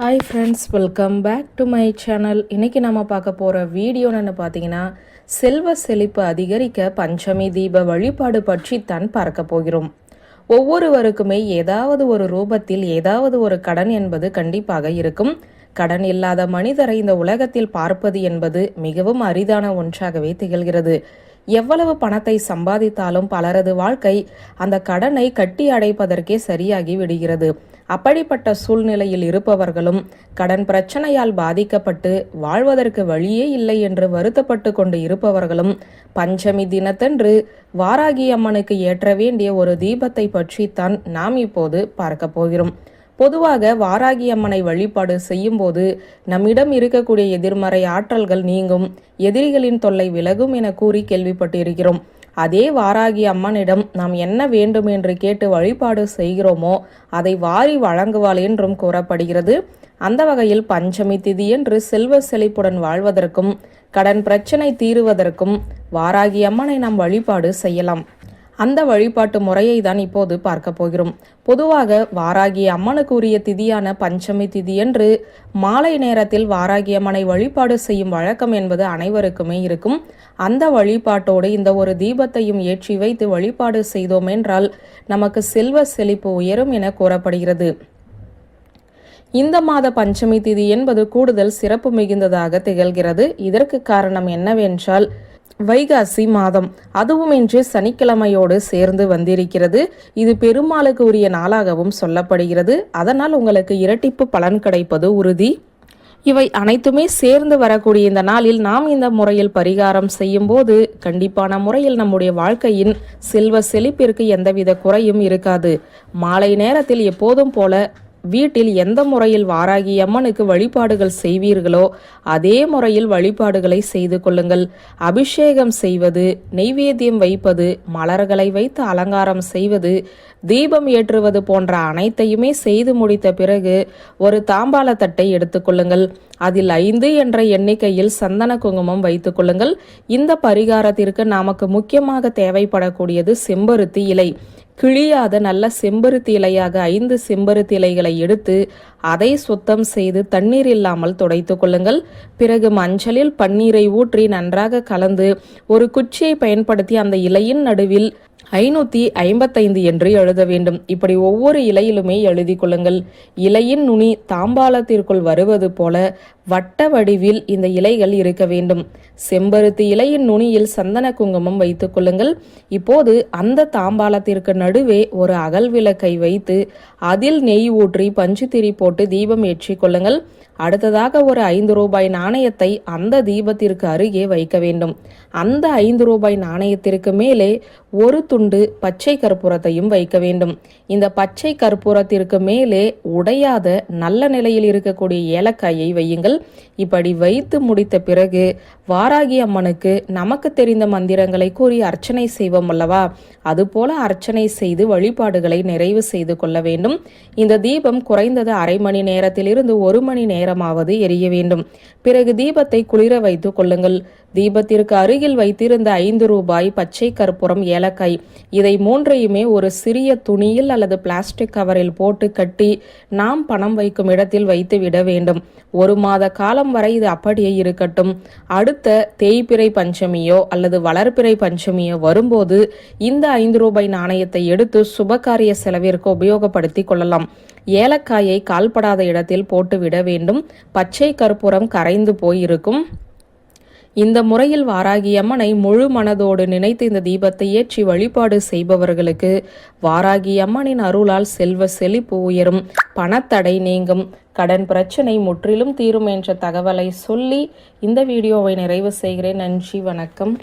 Hi friends welcome back to my channel இன்றைக்கி நம்ம பார்க்க போகிற வீடியோன்னு பார்த்தீங்கன்னா செல்வ செழிப்பு அதிகரிக்க பஞ்சமி தீப வழிபாடு பற்றி தான் பார்க்க போகிறோம். ஒவ்வொருவருக்குமே ஏதாவது ஒரு ரூபத்தில் ஏதாவது ஒரு கடன் என்பது கண்டிப்பாக இருக்கும். கடன் இல்லாத மனிதரை இந்த உலகத்தில் பார்ப்பது என்பது மிகவும் அரிதான ஒன்றாகவே திகழ்கிறது. எவ்வளவு பணத்தை சம்பாதித்தாலும் பலரது வாழ்க்கை அந்த கடனை கட்டி அடைப்பதற்கே சரியாகி விடுகிறது. அப்படிப்பட்ட சூழ்நிலையில் இருப்பவர்களும் கடன் பிரச்சனையால் பாதிக்கப்பட்டு வாழ்வதற்கு வழியே இல்லை என்று வருத்தப்பட்டு கொண்டு இருப்பவர்களும் பஞ்சமி தினத்தன்று வாராகி அம்மனுக்கு ஏற்ற வேண்டிய ஒரு தீபத்தை பற்றித்தான் நாம் இப்போது பார்க்க போகிறோம். பொதுவாக வாராகி அம்மனை வழிபாடு செய்யும்போது நம்மிடம் இருக்கக்கூடிய எதிர்மறை ஆற்றல்கள் நீங்கும் எதிரிகளின் தொல்லை விலகும் என கூறி கேள்விப்பட்டிருக்கிறோம். அதே வாராகி அம்மனிடம் நாம் என்ன வேண்டும் என்று கேட்டு வழிபாடு செய்கிறோமோ அதை வாரி வழங்குவாள் என்றும் கூறப்படுகிறது. அந்த வகையில் பஞ்சமி திதி என்று செல்வ செழிப்புடன் வாழ்வதற்கும் கடன் பிரச்சனை தீருவதற்கும் வாராகி அம்மனை நாம் வழிபாடு செய்யலாம். அந்த வழிபாட்டு முறையை தான் இப்போது பார்க்க போகிறோம். பொதுவாக வாராகி அம்மனுக்கு உரிய திதியான பஞ்சமி திதி என்று மாலை நேரத்தில் வாராகி அம்மனை வழிபாடு செய்யும் வழக்கம் என்பது அனைவருக்குமே இருக்கும். அந்த வழிபாட்டோடு இந்த ஒரு தீபத்தையும் ஏற்றி வைத்து வழிபாடு செய்தோம் என்றால் நமக்கு செல்வ செழிப்பு உயரும் என கூறப்படுகிறது. இந்த மாத பஞ்சமி திதி என்பது கூடுதல் சிறப்பு மிகுந்ததாக திகழ்கிறது. இதற்கு காரணம் என்னவென்றால் வைகாசி மாதம். அதுவும் இன்று சனிக்கிழமையோடு சேர்ந்து வந்திருக்கிறது. இது பெருமாளுக்கு உரிய நாளாகவும் சொல்லப்படுகிறது. அதனால் உங்களுக்கு இரட்டிப்பு பலன் கிடைப்பது உறுதி. இவை அனைத்துமே சேர்ந்து வரக்கூடிய இந்த நாளில் நாம் இந்த முறையில் பரிகாரம் செய்யும் போது கண்டிப்பான முறையில் நம்முடைய வாழ்க்கையின் செல்வ செழிப்பிற்கு எந்தவித குறையும் இருக்காது. மாலை நேரத்தில் எப்போதும் போல வீட்டில் எந்த முறையில் வாராகி அம்மனுக்கு வழிபாடுகள் செய்வீர்களோ அதே முறையில் வழிபாடுகளை செய்து கொள்ளுங்கள். அபிஷேகம் செய்வது நெய்வேத்தியம் வைப்பது மலர்களை வைத்து அலங்காரம் செய்வது தீபம் ஏற்றுவது போன்ற அனைத்தையுமே செய்து முடித்த பிறகு ஒரு தாம்பால தட்டை எடுத்துக்கொள்ளுங்கள் அதில் ஐந்து என்ற எண்ணிக்கையில் சந்தன குங்குமம் வைத்துக் கொள்ளுங்கள். இந்த பரிகாரத்திற்கு நமக்கு முக்கியமாக தேவைப்படக்கூடியது செம்பருத்தி இலை. கிழியாத நல்ல செம்பருத்தி இலையாக ஐந்து செம்பருத்தி இலைகளை எடுத்து அதை சுத்தம் செய்து தண்ணீர் இல்லாமல் துடைத்து கொள்ளுங்கள். பிறகு மஞ்சளில் பன்னீரை ஊற்றி நன்றாக கலந்து ஒரு குச்சியை பயன்படுத்தி அந்த இலையின் நடுவில் ஐநூற்றி ஐம்பத்தைந்து என்று எழுத வேண்டும். இப்படி ஒவ்வொரு இலையிலுமே எழுதி கொள்ளுங்கள். இலையின் நுனி தாம்பாளத்திற்குள் வருவது போல வட்ட வடிவில் இந்த இலைகள் இருக்க வேண்டும். செம்பருத்தி இலையின் நுனியில் சந்தன குங்குமம் வைத்துக் கொள்ளுங்கள். இப்போது அந்த தாம்பாளத்திற்கு நடுவே ஒரு அகல் விளக்கை வைத்து அதில் நெய் ஊற்றி பஞ்சுத்திரி போட்டு தீபம் ஏற்றி கொள்ளுங்கள். அடுத்ததாக ஒரு ஐந்து ரூபாய் நாணயத்தை அந்த தீபத்திற்கு அருகே வைக்க வேண்டும். அந்த ஐந்து ரூபாய் நாணயத்திற்கு மேலே ஒரு துண்டு பச்சை கற்பூரத்தையும் வைக்க வேண்டும். இந்த பச்சை கற்பூரத்திற்கு மேலே உடையாத நல்ல நிலையில் இருக்கக்கூடிய ஏலக்காயை வையுங்கள். இப்படி வைத்து முடித்த பிறகு வாராகி அம்மனுக்கு நமக்கு தெரிந்த மந்திரங்களை கூறி அர்ச்சனை செய்வோம் அல்லவா? அதுபோல அர்ச்சனை செய்து வழிபாடுகளை நிறைவு செய்து கொள்ள வேண்டும். இந்த தீபம் குறைந்தது அரை மணி நேரத்திலிருந்து ஒரு மணி நேரமாவது எரிய வேண்டும். பிறகு தீபத்தை குளிர வைத்துக் கொள்ளுங்கள். தீபத்திற்கு அருகில் வைத்திருந்த ஐந்து ரூபாய் பச்சை கற்பூரம் ஏலக்காய். இதை மூன்றையுமே ஒரு சிறிய துணியில் அல்லது பிளாஸ்டிக் கவரில் போட்டு கட்டி நாம் பணம் வைக்கும் இடத்தில் வைத்து விட வேண்டும். ஒரு மாத காலம் வரை இது அப்படியே இருக்கட்டும். அடுத்த தேய்பிறை பஞ்சமியோ அல்லது வளர்ப்பிறை பஞ்சமியோ வரும்போது இந்த ஐந்து ரூபாய் நாணயத்தை எடுத்து சுபகாரிய செலவிற்கு உபயோகப்படுத்தி கொள்ளலாம். ஏலக்காயை கால்படாத இடத்தில் போட்டுவிட வேண்டும். பச்சை கற்பூரம் கரைந்து போயிருக்கும். இந்த முறையில் வாராகி அம்மனை முழு மனதோடு நினைத்து இந்த தீபத்தை ஏற்றி வழிபாடு செய்பவர்களுக்கு வாராகி அம்மனின் அருளால் செல்வ செழிப்பு உயரும். பணத்தடை நீங்கும். கடன் பிரச்சனை முற்றிலும் தீரும் என்ற தகவலை சொல்லி இந்த வீடியோவை நிறைவு செய்கிறேன். நன்றி வணக்கம்.